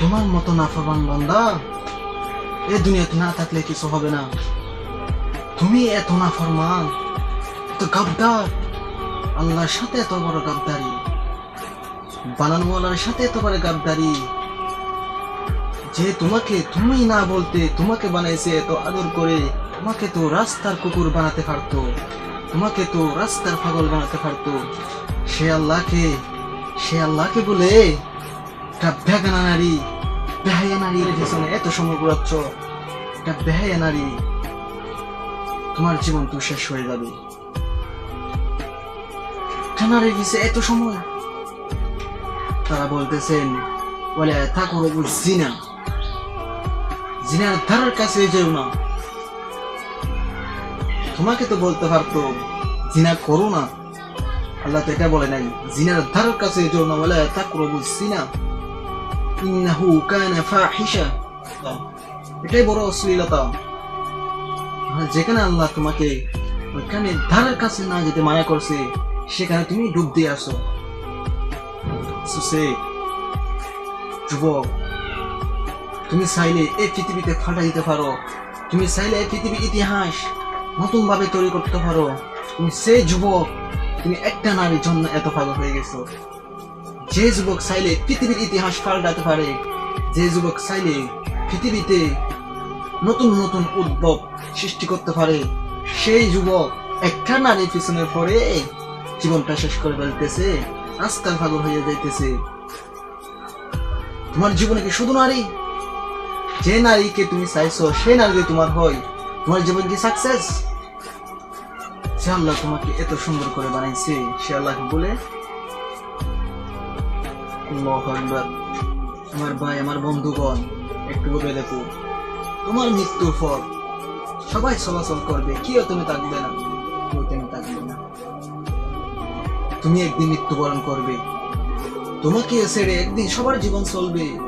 তোমার মতো নাফরমান বান্দা এ দুনিয়াতে না থাকলে কিছু হবে না। তুমি এত নাফরমান, এত গাবদার আল্লাহর সাথে এত বড় গাবদারি বানানওয়ালার সাথে এত বড় গাবদারি যে তোমাকে তুমি না বলতে তোমাকে বানাইছে এত আদর করে, তোমাকে তো রাস্তার কুকুর বানাতে পারতো, তোমাকে তো রাস্তার পাগল বানাতে পারতো। সে আল্লাহকে সে আল্লাহকে বলে একটা নারী এত একটা নারী, তোমার জীবন তো শেষ হয়ে যাবে। এত সময়। তারা বলতেছেন বলে জিনা জিনার ধারার কাছে যেও না। তোমাকে তো বলতে পারতো জিনা করো না। আল্লাহ তো এটা বলে নাই জিনার ধারার কাছে যেও না বলে তাকরবু জিনা ইন্নাহু কানা ফাহিশা। এটাই বড় অশ্লীলতা। যেখানে আল্লাহ তোমাকে ওইখানে ধারার কাছে না যেতে মানা করছে, সেখানে তুমি ডুব দিয়ে আসো। সুসে, যুবক, তুমি চাইলে এই পৃথিবীতে ফাটা দিতে পারো। তুমি চাইলে এই পৃথিবীর ইতিহাস নতুন ভাবে তৈরি করতে পারো। তুমি সেই যুবক, তুমি একটা নারীর জন্য এত পাগল হয়ে গেছো। যে যুবক চাইলে পৃথিবীর ইতিহাস পাল্টাতে পারে, যে যুবক চাইলে পৃথিবীতে নতুন নতুন উদ্ভব সৃষ্টি করতে পারে, সেই যুবক একটা নারীর পিছনে পড়ে জীবনটা শেষ করে ফেলতেছে, রাস্তার পাগল হয়ে যাইতেছে। তোমার জীবনে কি শুধু নারী? যে নারীকে তুমি চাইছো, সেই নারী তোমার হয়। তোমার জীবন কি সাকসেস সে আল্লাহ তোমাকে এত সুন্দর করে বানাইছে, সে আল্লাহকে বলে। আমার ভাই, আমার বন্ধুগণ, একটু ভেবে দেখো। তোমার মৃত্যুর পর সবাই চলাচল করবে, কেউ তুমি থাকবে না, কেউ তুমি থাকবে না। তুমি একদিন মৃত্যুবরণ করবে। তোমাকে ছেড়ে একদিন সবার জীবন চলবে।